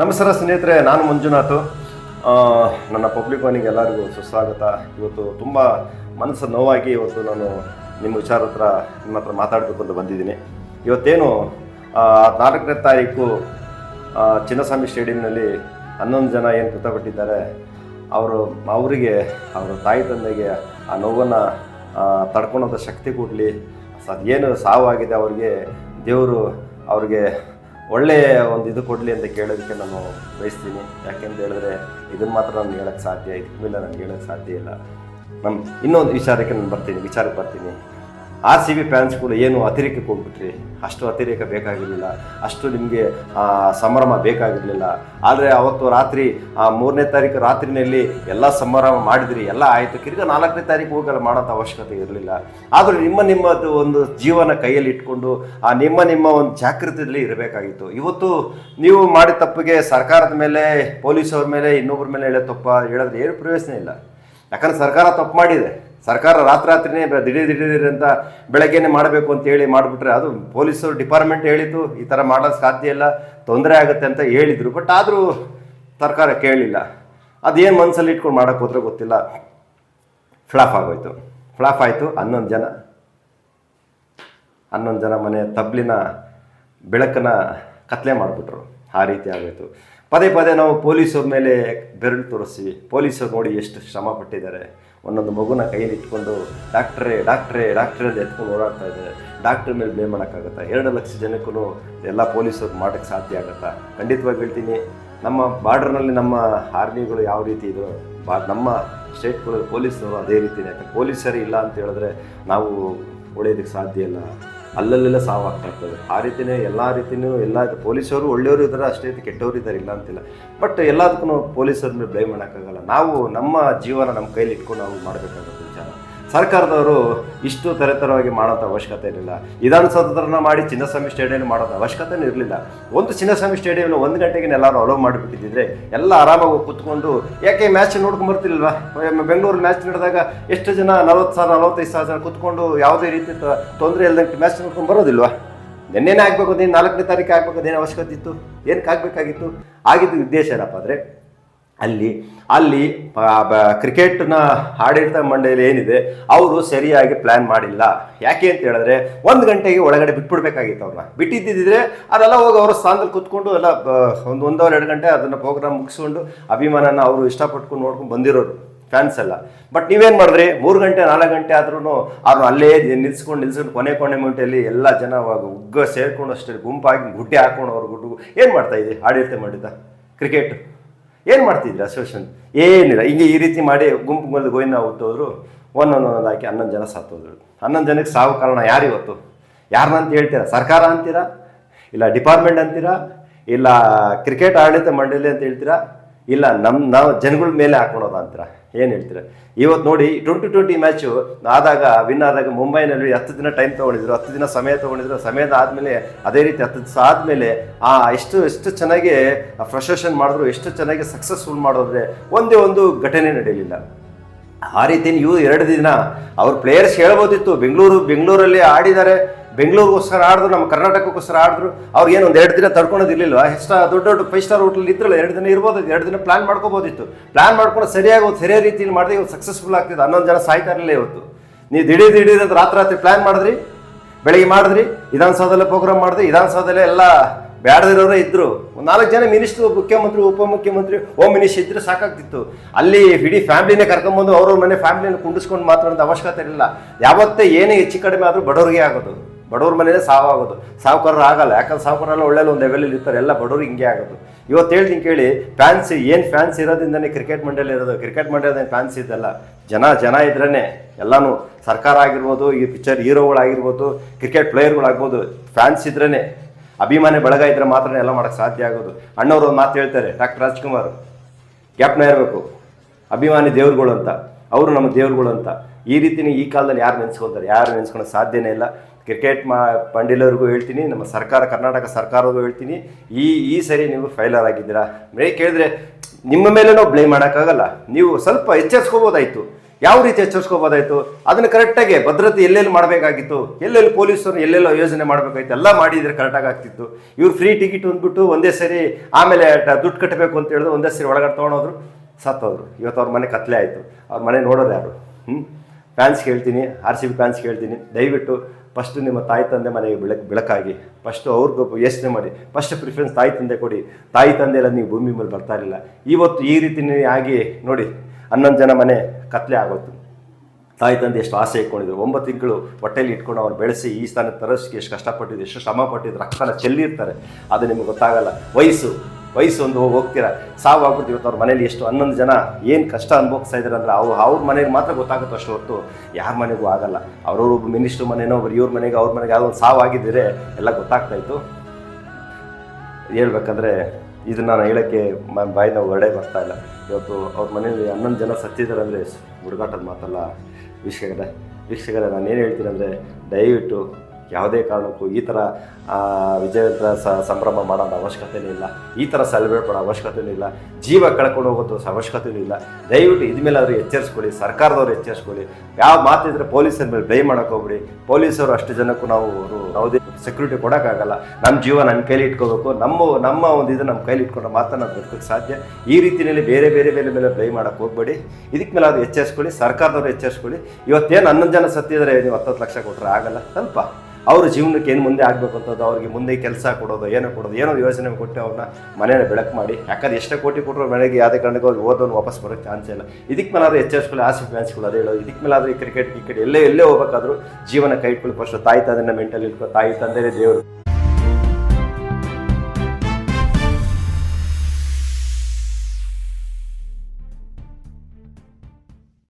ನಮಸ್ಕಾರ ಸ್ನೇಹಿತರೆ, ನಾನು ಮಂಜುನಾಥ್. ನನ್ನ ಪಬ್ಲಿಕ್ ಒನಿಗೆ ಎಲ್ಲರಿಗೂ ಸುಸ್ವಾಗತ. ಇವತ್ತು ತುಂಬ ಮನಸ್ಸು ನೋವಾಗಿ ಇವತ್ತು ನಾನು ನಿಮ್ಮ ವಿಚಾರ ಹತ್ರ, ನಿಮ್ಮ ಹತ್ರ ಮಾತಾಡಬೇಕು ಅಂತ ಬಂದಿದ್ದೀನಿ. ಇವತ್ತೇನು ನಾಲ್ಕನೇ ತಾರೀಕು ಚಿನ್ನಸ್ವಾಮಿ ಸ್ಟೇಡಿಯಂನಲ್ಲಿ ಹನ್ನೊಂದು ಜನ ಏನು ಮೃತಪಟ್ಟಿದ್ದಾರೆ, ಅವರು, ಅವರಿಗೆ, ಅವರ ತಾಯಿ ತಂದೆಗೆ ಆ ನೋವನ್ನು ತಡ್ಕೊಳೋಂಥ ಶಕ್ತಿ ಕೊಡಲಿ. ಏನು ಸಾವಾಗಿದೆ ಅವರಿಗೆ, ದೇವರು ಅವ್ರಿಗೆ ಒಳ್ಳೆಯ ಒಂದು ಇದು ಕೊಡಲಿ ಅಂತ ಕೇಳೋದಕ್ಕೆ ನಾನು ಬಯಸ್ತೀನಿ. ಯಾಕೆಂತ ಹೇಳಿದ್ರೆ ಇದನ್ನು ಮಾತ್ರ ನಾನು ಹೇಳೋಕ್ಕೆ ಸಾಧ್ಯ ಇದಕ್ಕೆ ಮೇಲೆ ನಾನು ಹೇಳೋಕ್ಕೆ ಸಾಧ್ಯ ಇಲ್ಲ. ನಮ್ಮ ಇನ್ನೊಂದು ವಿಚಾರಕ್ಕೆ ನಾನು ಬರ್ತೀನಿ, ವಿಚಾರಕ್ಕೆ ಬರ್ತೀನಿ. ಆರ್ ಸಿ ಬಿ ಫ್ಯಾನ್ಸ್ಗಳು ಏನು ಅತಿರೇಕಕ್ಕೆ ಹೋಗ್ಬಿಟ್ರಿ? ಅಷ್ಟು ಅತಿರೇಕ ಬೇಕಾಗಿರಲಿಲ್ಲ. ಅಷ್ಟು ನಿಮಗೆ ಸಂಭ್ರಮ ಬೇಕಾಗಿರಲಿಲ್ಲ. ಆದರೆ ಅವತ್ತು ರಾತ್ರಿ, ಆ, ಮೂರನೇ ತಾರೀಕು ರಾತ್ರಿನಲ್ಲಿ ಎಲ್ಲ ಸಂಭ್ರಮ ಮಾಡಿದ್ರಿ, ಎಲ್ಲ ಆಯಿತು. ಕಿರ್ಗ ನಾಲ್ಕನೇ ತಾರೀಕು ಹೋಗಲ್ಲ ಮಾಡೋಂಥ ಅವಶ್ಯಕತೆ ಇರಲಿಲ್ಲ. ಆದರೂ ನಿಮ್ಮ ನಿಮ್ಮದು ಒಂದು ಜೀವನ ಕೈಯಲ್ಲಿ ಇಟ್ಕೊಂಡು, ಆ, ನಿಮ್ಮ ನಿಮ್ಮ ಒಂದು ಜಾಗೃತಿಯಲ್ಲಿ ಇರಬೇಕಾಗಿತ್ತು. ಇವತ್ತು ನೀವು ಮಾಡಿದ ತಪ್ಪಿಗೆ ಸರ್ಕಾರದ ಮೇಲೆ ಪೊಲೀಸವ್ರ ಮೇಲೆ ಇನ್ನೊಬ್ಬರ ಮೇಲೆ ಹೇಳೋ ತಪ್ಪ ಹೇಳಿದ್ರೆ ಏನು ಪ್ರಯೋಜನ ಇಲ್ಲ. ಯಾಕಂದರೆ ಸರ್ಕಾರ ತಪ್ಪು ಮಾಡಿದೆ. ಸರ್ಕಾರ ರಾತ್ರಾತ್ರಿನೇ ದಿಢೀರ್ ದಿಢೀರ್ ಅಂತ ಬೆಳಗ್ಗೆನೆ ಮಾಡಬೇಕು ಅಂತ ಹೇಳಿ ಮಾಡಿಬಿಟ್ರೆ ಅದು ಪೊಲೀಸರು ಡಿಪಾರ್ಟ್ಮೆಂಟ್ ಹೇಳಿತು ಈ ಥರ ಮಾಡೋಕ್ಕೆ ಸಾಧ್ಯ ಇಲ್ಲ, ತೊಂದರೆ ಆಗುತ್ತೆ ಅಂತ ಹೇಳಿದರು. ಬಟ್ ಆದರೂ ಸರ್ಕಾರ ಕೇಳಲಿಲ್ಲ ಅದೇನು ಮನಸ್ಸಲ್ಲಿ ಇಟ್ಕೊಂಡು ಮಾಡೋಕ್ಕೆ ಹೋದ್ರೆ ಗೊತ್ತಿಲ್ಲ. ಫ್ಲಾಪ್ ಆಗೋಯ್ತು. ಫ್ಲಾಪ್ ಆಯಿತು. ಹನ್ನೊಂದು ಜನ. ಹನ್ನೊಂದು ಜನ ಮನೆ ತಬ್ಲಿನ ಬೆಳಕನ್ನು ಕತ್ಲೆ ಮಾಡಿಬಿಟ್ರು. ಆ ರೀತಿ ಆಗೋಯ್ತು. ಪದೇ ಪದೇ ನಾವು ಪೊಲೀಸರ ಮೇಲೆ ಬೆರಳು ತೋರಿಸಿ, ಪೊಲೀಸರು ನೋಡಿ ಎಷ್ಟು ಶ್ರಮ ಪಟ್ಟಿದ್ದಾರೆ. ಒಂದೊಂದು ಮಗುನ ಕೈಯಲ್ಲಿ ಇಟ್ಕೊಂಡು ಡಾಕ್ಟ್ರೇ ಡಾಕ್ಟ್ರೇ ಡಾಕ್ಟ್ರೇ ಅಂತ ಎತ್ಕೊಂಡು ಓಡಾಡ್ತಾ ಇದ್ದಾರೆ. ಡಾಕ್ಟ್ರ್ ಮೇಲೆ ಬ್ಲೇಮ್ ಮಾಡೋಕ್ಕಾಗತ್ತಾ? ಎರಡು ಲಕ್ಷ ಜನಕ್ಕೂ ಎಲ್ಲ ಪೊಲೀಸರು ಮಾಡೋಕ್ಕೆ ಸಾಧ್ಯ ಆಗುತ್ತಾ? ಖಂಡಿತವಾಗಿ ಹೇಳ್ತೀನಿ, ನಮ್ಮ ಬಾರ್ಡರ್ನಲ್ಲಿ ನಮ್ಮ ಆರ್ಮಿಗಳು ಯಾವ ರೀತಿ ಇದ್ರು, ಬಾ ನಮ್ಮ ಸ್ಟೇಟ್ಗಳು ಪೊಲೀಸರು ಅದೇ ರೀತಿನೇ. ಯಾಕಂದ್ರೆ ಪೊಲೀಸರೇ ಇಲ್ಲ ಅಂತ ಹೇಳಿದ್ರೆ ನಾವು ಉಳಿಯೋದಕ್ಕೆ ಸಾಧ್ಯ ಇಲ್ಲ. ಅಲ್ಲಲ್ಲೆಲ್ಲ ಸಾವಾಗ್ತಾ ಇರ್ತದೆ. ಆ ರೀತಿಯೇ ಎಲ್ಲ ರೀತಿಯೂ ಎಲ್ಲ ಪೊಲೀಸರು ಒಳ್ಳೆಯವರು ಇದ್ದಾರೆ, ಅಷ್ಟೇ ಕೆಟ್ಟವರು ಇದ್ದಾರೆ ಇಲ್ಲ ಅಂತಿಲ್ಲ. ಬಟ್ ಎಲ್ಲದಕ್ಕೂ ಪೊಲೀಸರ ಮೇಲೆ ಬ್ಲೇಮ್ ಮಾಡೋಕ್ಕಾಗಲ್ಲ. ನಾವು ನಮ್ಮ ಜೀವನ ನಮ್ಮ ಕೈಲಿ ಇಟ್ಕೊಂಡು ನಾವು ಮಾಡಬೇಕಾಗುತ್ತೆ. ಸರ್ಕಾರದವರು ಇಷ್ಟು ತರತರವಾಗಿ ಮಾಡೋಂಥ ಅವಶ್ಯಕತೆ ಇರಲಿಲ್ಲ. ವಿಧಾನಸೌಧನ ಮಾಡಿ ಚಿನ್ನಸ್ವಾಮಿ ಸ್ಟೇಡಿಯಂ ಮಾಡೋದು ಅವಶ್ಯಕತೆ ಇರಲಿಲ್ಲ. ಒಂದು ಚಿನ್ನಸ್ವಾಮಿ ಸ್ಟೇಡಿಯಂ ಒಂದು ಗಂಟೆಗೆ ಎಲ್ಲರೂ ಅಲೋ ಮಾಡಿಬಿಟ್ಟಿದ್ದಿದ್ರೆ ಎಲ್ಲ ಆರಾಮಾಗಿ ಕೂತ್ಕೊಂಡು, ಯಾಕೆ ಮ್ಯಾಚ್ ನೋಡ್ಕೊಂಡು ಬರ್ತಿಲ್ವಾ ಬೆಂಗಳೂರು ಮ್ಯಾಚ್ ನಡೆದಾಗ ಎಷ್ಟು ಜನ, ನಲವತ್ತು ಸಾವಿರ, ನಲವತ್ತೈದು ಸಾವಿರ ಜನ ಕೂತ್ಕೊಂಡು ಯಾವುದೇ ರೀತಿ ತೊಂದರೆ ಇಲ್ಲದಂಗೆ ಮ್ಯಾಚ್ ನೋಡ್ಕೊಂಡು ಬರೋದಿಲ್ವಾ? ನಿನ್ನೆನೇ ಆಗಬೇಕು ನೀನು ನಾಲ್ಕನೇ ತಾರೀಕು ಆಗಬೇಕು, ಅದೇನು ಅವಶ್ಯಕತೆ ಇತ್ತು? ಏನಕ್ಕೆ ಆಗಬೇಕಾಗಿತ್ತು? ಆಗಿದ್ದು ಉದ್ದೇಶ ಏನಪ್ಪ ಅಂದರೆ ಅಲ್ಲಿ ಅಲ್ಲಿ ಕ್ರಿಕೆಟ್ನ ಆಡಳಿತ ಮಂಡಳಿ ಏನಿದೆ, ಅವರು ಸರಿಯಾಗಿ ಪ್ಲ್ಯಾನ್ ಮಾಡಿಲ್ಲ. ಯಾಕೆ ಅಂತ ಹೇಳಿದ್ರೆ, ಒಂದು ಗಂಟೆಗೆ ಒಳಗಡೆ ಬಿಟ್ಬಿಡ್ಬೇಕಾಗಿತ್ತು ಅವ್ರನ್ನ ಬಿಟ್ಟಿದ್ದಿದ್ರೆ ಅದೆಲ್ಲ ಹೋಗಿ ಅವರ ಸ್ಥಾನದಲ್ಲಿ ಕೂತ್ಕೊಂಡು ಎಲ್ಲ ಒಂದು ಒಂದೂವರೆ, ಎರಡು ಗಂಟೆ ಅದನ್ನು ಪ್ರೋಗ್ರಾಮ್ ಮುಗಿಸ್ಕೊಂಡು ಅಭಿಮಾನನ ಅವರು ಇಷ್ಟಪಟ್ಕೊಂಡು ನೋಡ್ಕೊಂಡು ಬಂದಿರೋರು ಫ್ಯಾನ್ಸ್ ಎಲ್ಲ. ಬಟ್ ನೀವೇನು ಮಾಡಿದ್ರಿ? ಮೂರು ಗಂಟೆ, ನಾಲ್ಕು ಗಂಟೆ ಆದ್ರೂ ಅವ್ರನ್ನ ಅಲ್ಲೇ ನಿಲ್ಸ್ಕೊಂಡು ನಿಲ್ಸ್ಕೊಂಡು ಕೊನೆ ಕೊನೆ ಮಿನಿಟಲ್ಲಿ ಎಲ್ಲ ಜನ ಉಗ್ಗ ಸೇರ್ಕೊಂಡು ಅಷ್ಟೇ ಗುಂಪಾಗಿ ಗುಡ್ಡೆ ಹಾಕೊಂಡು ಅವ್ರ ಗುಡ್ಡು ಏನು ಮಾಡ್ತಾ ಇದೆ ಆಡಳಿತ ಮಾಡಿದ್ದ ಕ್ರಿಕೆಟ್. ಏನು ಮಾಡ್ತಿದ್ರಿ ಅಸೋಸಿಯೇಷನ್ ಏನಿಲ್ಲ. ಹಿಂಗೆ ಈ ರೀತಿ ಮಾಡಿ ಗುಂಪು ಗುಂಪು ಗೋವಿಂದ ಹುಟ್ಟೋದ್ರು ಒಂದೊಂದು ಹಾಕಿ ಹನ್ನೊಂದು ಜನ ಸತ್ತೋದ್ರು. ಹನ್ನೊಂದು ಜನಕ್ಕೆ ಸಾವು ಕಾರಣ ಯಾರು ಇವತ್ತು? ಯಾರನ್ನಂತ ಹೇಳ್ತೀರಾ? ಸರ್ಕಾರ ಅಂತೀರಾ? ಇಲ್ಲ ಡಿಪಾರ್ಟ್ಮೆಂಟ್ ಅಂತೀರಾ? ಇಲ್ಲ ಕ್ರಿಕೆಟ್ ಆಡಳಿತ ಮಂಡಳಿ ಅಂತ ಹೇಳ್ತೀರಾ? ಇಲ್ಲ ನಮ್ಮ ನಾವು ಜನಗಳ ಮೇಲೆ ಹಾಕೊಳೋದು ಅಂತೀರ? ಏನು ಹೇಳ್ತೀರ? ಇವತ್ತು ನೋಡಿ, ಟ್ವೆಂಟಿ ಟ್ವೆಂಟಿ ಮ್ಯಾಚು ಆದಾಗ ವಿನ್ ಆದಾಗ ಮುಂಬೈನಲ್ಲಿ ಹತ್ತು ದಿನ ಟೈಮ್ ತೊಗೊಂಡಿದ್ರು, ಹತ್ತು ದಿನ ಸಮಯ ತೊಗೊಂಡಿದ್ರು, ಸಮಯದ ಆದಮೇಲೆ ಅದೇ ರೀತಿ ಹತ್ತು ದಿವಸ ಆದಮೇಲೆ, ಆ, ಎಷ್ಟು ಎಷ್ಟು ಚೆನ್ನಾಗಿ ಫ್ರಸ್ಟ್ರೇಷನ್ ಮಾಡಿದ್ರು, ಎಷ್ಟು ಚೆನ್ನಾಗಿ ಸಕ್ಸಸ್ಫುಲ್ ಮಾಡೋದ್ರೆ ಒಂದೇ ಒಂದು ಘಟನೆ ನಡೆಯಲಿಲ್ಲ. ಆ ರೀತಿ ಇವು ಎರಡು ದಿನ ಅವ್ರ ಪ್ಲೇಯರ್ಸ್ ಹೇಳ್ಬೋದಿತ್ತು, ಬೆಂಗಳೂರು ಬೆಂಗಳೂರಲ್ಲಿ ಆಡಿದ್ದಾರೆ, ಬೆಂಗಳೂರಿಗೋಸ್ಕರ ಆಡಿದ್ರು, ನಮ್ಮ ಕರ್ನಾಟಕಕ್ಕೋಸ್ಕರ ಆಡಿದ್ರು ಅವ್ರಿಗೆ ಒಂದು ಎರಡು ದಿನ ತಡ್ಕೊಳೋದಿರ್ಲಿಲ್ವಾ? ಎಕ್ಸ್ಟ್ರಾ ದೊಡ್ಡ ದೊಡ್ಡ ಫೈವ್ ಸ್ಟಾರ್ ಹೋಟ್ಲಲ್ಲಿ ಇದ್ರಲ್ಲ ಎರಡು ದಿನ ಇರ್ಬೋದು, ಎರಡು ದಿನ ಪ್ಲಾನ್ ಮಾಡ್ಕೋಬೋದಿತ್ತು. ಪ್ಲಾನ್ ಮಾಡ್ಕೊಂಡು ಸರಿಯಾಗಿ ಸರಿಯಾದ ರೀತಿಯಲ್ಲಿ ಮಾಡಿದ್ರೆ ಇವತ್ತು ಸಕ್ಸಸ್ಫುಲ್ ಆಗ್ತಿದೆ ಹನ್ನೊಂದು ಜನ ಸಾಯ್ತಾ ಇರಲಿಲ್ಲ ಇವತ್ತು. ನೀವು ದಿಢೀರ್ ದಿಢೀರ್ ಅಂತ ರಾತ್ರಿ ರಾತ್ರಿ ಪ್ಲಾನ್ ಮಾಡಿದ್ರಿ, ಬೆಳಿಗ್ಗೆ ಮಾಡಿದ್ರಿ, ವಿಧಾನಸೌಧದಲ್ಲೇ ಪ್ರೋಗ್ರಾಮ್ ಮಾಡಿದ್ರಿ, ವಿಧಾನಸೌಧದಲ್ಲೇ ಎಲ್ಲ ಬ್ಯಾಡದಿರೋರೇ ಇದ್ರು. ಒಂದು ನಾಲ್ಕು ಜನ ಮಿನಿಸ್ಟ್ರು ಮುಖ್ಯಮಂತ್ರಿ ಉಪಮುಖ್ಯಮಂತ್ರಿ ಹೋಮ್ ಮಿನಿಸ್ಟರ್ ಇದ್ರೆ ಸಾಕಾಗ್ತಿತ್ತು. ಅಲ್ಲಿ ಇಡೀ ಫ್ಯಾಮಿಲಿನೇ ಕರ್ಕೊಂಬಂದು ಅವ್ರವ್ರ ಮನೆ ಫ್ಯಾಮಿಲಿನ ಕುಂಡಿಸ್ಕೊಂಡು ಮಾತಾಡೋದು ಅವಶ್ಯಕತೆ ಇರಲಿಲ್ಲ. ಯಾವತ್ತೇ ಏನೇ ಹೆಚ್ಚು ಕಡಿಮೆ ಆದರೂ ಬಡವರಿಗೆ ಆಗೋದು. ಬಡವ್ರ ಸಾವು ಸಾವಾಗೋದು ಸಾವುಕಾರರು ಆಗಲ್ಲ. ಯಾಕಂದ್ರೆ ಸಾವುಕಾರೆಲ್ಲ ಒಳ್ಳೆ ಒಂದು ಲೆವೆಲಲ್ಲಿ ಇರ್ತಾರೆ. ಎಲ್ಲ ಬಡವರು ಹಿಂಗೆ ಆಗೋದು. ಇವತ್ತು ಹೇಳ್ತೀನಿ ಕೇಳಿ ಫ್ಯಾನ್ಸ್ ಏನು ಫ್ಯಾನ್ಸ್ ಇರೋದ್ರಿಂದನೇ ಕ್ರಿಕೆಟ್ ಮಂಡಳಿ ಇರೋದು? ಕ್ರಿಕೆಟ್ ಮಂಡಳಿ ಫ್ಯಾನ್ಸ್ ಇದ್ದಲ್ಲ? ಜನ ಜನ ಇದ್ರೇ ಎಲ್ಲನೂ ಸರ್ಕಾರ ಆಗಿರ್ಬೋದು, ಈ ಪಿಕ್ಚರ್ ಹೀರೋಗಳಾಗಿರ್ಬೋದು ಕ್ರಿಕೆಟ್ ಪ್ಲೇಯರ್ಗಳಾಗ್ಬೋದು ಫ್ಯಾನ್ಸ್ ಇದ್ರೇ ಅಭಿಮಾನಿ ಬಳಗ ಇದ್ರೆ ಮಾತ್ರ ಎಲ್ಲ ಮಾಡೋಕ್ಕೆ ಸಾಧ್ಯ ಆಗೋದು. ಅಣ್ಣವರು ಮಾತು ಹೇಳ್ತಾರೆ, ಡಾಕ್ಟರ್ ರಾಜ್ಕುಮಾರ್, ಗ್ಯಾಪ್ನ ಇರಬೇಕು. ಅಭಿಮಾನಿ ದೇವ್ರುಗಳು ಅಂತ, ಅವರು ನಮ್ಮ ದೇವ್ರುಗಳು ಅಂತ. ಈ ರೀತಿನೇ ಈ ಕಾಲದಲ್ಲಿ ಯಾರು ನೆನೆಸ್ಕೊತಾರೆ? ಯಾರು ನೆನೆಸ್ಕೊಳಕ್ಕೆ ಸಾಧ್ಯನೇ ಇಲ್ಲ. ಕ್ರಿಕೆಟ್ ಮಾ ಪಂಡಿಲವ್ರಿಗೂ ಹೇಳ್ತೀನಿ, ನಮ್ಮ ಸರ್ಕಾರ, ಕರ್ನಾಟಕ ಸರ್ಕಾರವ್ರಿಗೂ ಹೇಳ್ತೀನಿ, ಈ ಈ ಸರಿ ನೀವು ಫೈಲರ್ ಆಗಿದ್ದೀರಾ? ಮೇ ಕೇಳಿದ್ರೆ, ನಿಮ್ಮ ಮೇಲೆ ನಾವು ಬ್ಲೇಮ್ ಮಾಡೋಕ್ಕಾಗಲ್ಲ. ನೀವು ಸ್ವಲ್ಪ ಎಚ್ಚರಿಸ್ಕೋಬೋದಾಯ್ತು ಯಾವ ರೀತಿ ಎಚ್ಚರಿಸ್ಕೋಬೋದಾಯ್ತು? ಅದನ್ನು ಕರೆಕ್ಟಾಗಿ ಭದ್ರತೆ ಎಲ್ಲೆಲ್ಲಿ ಮಾಡಬೇಕಾಗಿತ್ತು? ಎಲ್ಲೆಲ್ಲಿ ಪೊಲೀಸರು ಎಲ್ಲೆಲ್ಲೋ ಯೋಜನೆ ಮಾಡಬೇಕಾಗಿತ್ತು? ಎಲ್ಲ ಮಾಡಿದ್ರೆ ಕರೆಕ್ಟಾಗಿ ಆಗ್ತಿತ್ತು. ಇವ್ರು ಫ್ರೀ ಟಿಕೆಟ್ ಅಂದ್ಬಿಟ್ಟು ಒಂದೇ ಸರಿ ಆಮೇಲೆ ದುಡ್ಡು ಕಟ್ಟಬೇಕು ಅಂತ ಹೇಳಿದ್ರು, ಒಂದೇ ಸರಿ ಒಳಗಡೆ ತೊಗೊಂಡೋದ್ರು, ಸತ್ತೋದ್ರು. ಇವತ್ತು ಅವ್ರ ಮನೆ ಕತ್ಲೆ ಆಯಿತು. ಅವ್ರ ಮನೆ ನೋಡೋರು ಯಾರು? ಹ್ಞೂ ಫ್ಯಾನ್ಸ್ ಕೇಳ್ತೀನಿ ಆರ್ ಸಿ ಬಿ ಫ್ಯಾನ್ಸ್ ಕೇಳ್ತೀನಿ. ದಯವಿಟ್ಟು ಫಸ್ಟ್ ನಿಮ್ಮ ತಾಯಿ ತಂದೆ ಮನೆಗೆ ಬೆಳಕು, ಬೆಳಕಾಗಿ. ಫಸ್ಟು ಅವ್ರಿಗೂ ಯೋಚನೆ ಮಾಡಿ. ಫಸ್ಟ್ ಪ್ರಿಫರೆನ್ಸ್ ತಾಯಿ ತಂದೆ ಕೊಡಿ. ತಾಯಿ ತಂದೆ ಎಲ್ಲ ನೀವು ಭೂಮಿ ಮೇಲೆ ಬರ್ತಾ ಇರಲಿಲ್ಲ. ಇವತ್ತು ಈ ರೀತಿನೇ ಆಗಿ ನೋಡಿ ಹನ್ನೊಂದು ಜನ ಮನೆ ಕತ್ಲೆ ಆಗೋಯ್ತು. ತಾಯಿ ತಂದೆ ಎಷ್ಟು ಆಸೆ ಇಟ್ಕೊಂಡಿದ್ರು. ಒಂಬತ್ತು ತಿಂಗಳು ಹೊಟ್ಟೆಲಿ ಇಟ್ಕೊಂಡು ಅವ್ರು ಬೆಳೆಸಿ ಈ ಸ್ಥಾನಕ್ಕೆ ತರಸ್ಕೆ ಎಷ್ಟು ಕಷ್ಟಪಟ್ಟಿದ್ರು, ಎಷ್ಟು ಶ್ರಮ ಪಟ್ಟಿದ್ರು, ರಕ್ತನ ಚೆಲ್ಲಿರ್ತಾರೆ. ಅದು ನಿಮ್ಗೆ ಗೊತ್ತಾಗಲ್ಲ. ವಯಸ್ಸು ವಯಸ್ಸು ಒಂದು ಹೋಗಿ ಹೋಗ್ತೀರಾ. ಸಾವು ಇವತ್ತು ಅವ್ರ ಮನೇಲಿ ಎಷ್ಟು ಹನ್ನೊಂದು ಜನ ಏನು ಕಷ್ಟ ಅನುಭವಿಸ್ತಾ ಇದ್ದಾರೆ ಅಂದ್ರೆ ಅವ್ರು, ಅವ್ರ ಮನೆಗೆ ಮಾತ್ರ ಗೊತ್ತಾಗುತ್ತೆ ಅಷ್ಟು ಹೊರತು ಯಾರ ಮನೆಗೂ ಆಗಲ್ಲ. ಅವ್ರವ್ರು ಒಬ್ಬ ಮಿನಿಸ್ಟ್ರ್ ಮನೆನೋ, ಒಬ್ರು ಇವ್ರ ಮನೆಗೆ ಅವ್ರ ಮನೆಗೆ ಯಾವ್ದೊಂದು ಒಂದು ಸಾವು ಆಗಿದ್ದರೆ ಎಲ್ಲ ಗೊತ್ತಾಗ್ತಾಯಿತ್ತು ಹೇಳ್ಬೇಕಂದ್ರೆ ಇದನ್ನ ನಾನು ಹೇಳೋಕ್ಕೆ ಬಾಯಿಂದ ಹೊರಡೆ ಬರ್ತಾ ಇಲ್ಲ. ಇವತ್ತು ಅವ್ರ ಮನೆಯಲ್ಲಿ ಹನ್ನೊಂದು ಜನ ಸತ್ತಿದ್ದಾರೆ ಅಂದರೆ ಹುಡುಗಾಟದ ಮಾತಲ್ಲ. ವೀಕ್ಷಕರೇ ವೀಕ್ಷಕರೇ ನಾನು ಏನು ಹೇಳ್ತೀನಿ ಅಂದರೆ ದಯವಿಟ್ಟು ಯಾವುದೇ ಕಾರಣಕ್ಕೂ ಈ ಥರ ಸ- ಸಂಭ್ರಮ ಮಾಡೋದು ಅವಶ್ಯಕತೆನೇ ಇಲ್ಲ. ಈ ಥರ ಸೆಲೆಬ್ರೇಟ್ ಮಾಡೋ ಅವಶ್ಯಕತೆನೂ ಇಲ್ಲ. ಜೀವ ಕಳ್ಕೊಂಡು ಹೋಗೋದು ಅವಶ್ಯಕತೆಯೂ ಇಲ್ಲ. ದಯವಿಟ್ಟು ಇದ್ಮೇಲಾದ್ರೂ ಎಚ್ಚರಿಸ್ಕೊಳ್ಳಿ, ಸರ್ಕಾರದವ್ರು ಎಚ್ಚರಿಸ್ಕೊಳ್ಳಿ. ಯಾವ ಮಾತಿದ್ರೆ ಪೊಲೀಸರ ಮೇಲೆ ಬ್ಲೇಮ್ ಮಾಡೋಕೆ ಹೋಗ್ಬಿಡಿ. ಪೊಲೀಸರು ಅಷ್ಟು ಜನಕ್ಕೂ ನಾವು ಅವರು ಯಾವುದೇ ಸೆಕ್ಯೂರಿಟಿ ಕೊಡೋಕ್ಕಾಗಲ್ಲ. ನಮ್ಮ ಜೀವ ನನ್ನ ಕೈಲಿ ಇಟ್ಕೋಬೇಕು. ನಮ್ಮ ನಮ್ಮ ಒಂದು ಇದು ನಮ್ಮ ಕೈಲಿ ಇಟ್ಕೊಂಡ್ರೆ ಮಾತ್ರ ಬದುಕೋಕ್ಕೆ ಸಾಧ್ಯ. ಈ ರೀತಿಯಲ್ಲಿ ಬೇರೆ ಬೇರೆ ಬೇರೆ ಮೇಲೆ ಬ್ಲೇಮ್ ಮಾಡೋಕೆ ಹೋಗ್ಬೇಡಿ. ಇದಕ್ಕೆ ಮೇಲೆ ಅದು ಎಚ್ಚರಿಸ್ಕೊಳ್ಳಿ. ಸರ್ಕಾರದವ್ರು ಎಚ್ಚರಿಸ್ಕೊಳ್ಳಿ. ಇವತ್ತೇನು ಹನ್ನೊಂದು ಜನ ಸತ್ತಿದ್ರೆ ನೀವು ಹತ್ತತ್ತು ಲಕ್ಷ ಕೊಟ್ಟರೆ ಆಗಲ್ಲ. ಸ್ವಲ್ಪ ಅವ್ರ ಜೀವನಕ್ಕೆ ಏನು ಮುಂದೆ ಆಗಬೇಕು ಅಂತದ್ದು ಅವ್ರಿಗೆ ಮುಂದೆ ಕೆಲಸ ಕೊಡೋದು, ಏನೋ ಕೊಡೋದು, ಏನೋ ಯೋಜನೆ ಕೊಟ್ಟು ಅವ್ರನ್ನ ಮನೇನ ಬೆಳಕು ಮಾಡಿ. ಯಾಕಂದ್ರೆ ಎಷ್ಟೇ ಕೋಟಿ ಕೊಟ್ಟರು ಮನೆಗೆ ಯಾವುದೇ ಕಾರಣಕ್ಕೆ ಅವ್ರು ಓದೋನು ವಾಪಸ್ ಬರೋಕ್ಕೆ ಚಾನ್ಸ್ ಇಲ್ಲ. ಇದಕ್ಕೆ ಮೇಲಾದ್ರೂ ಎಚ್ಚರಿಸ್ಕೊಳ್ಳಿ ಆಸೆ ಫ್ಯಾನ್ಸ್ಗಳು ಅದೇ ಹೇಳೋದು. ಇದಕ್ಕೆ ಮೇಲಾದ್ರೂ ಈ ಕ್ರಿಕೆಟ್ ಕ್ರಿಕೆಟ್ ಎಲ್ಲೇ ಎಲ್ಲೇ ಹೋಗ್ಬೇಕಾದ್ರೂ ಜೀವನ ಕೈ ಫಸ್ಟ್ ತಾಯಿ, ತಂದೆನ ಮೆಂಟಲ್ ಇಟ್ಕೊ, ತಾಯಿ, ತಂದೆನೇ ದೇವರು.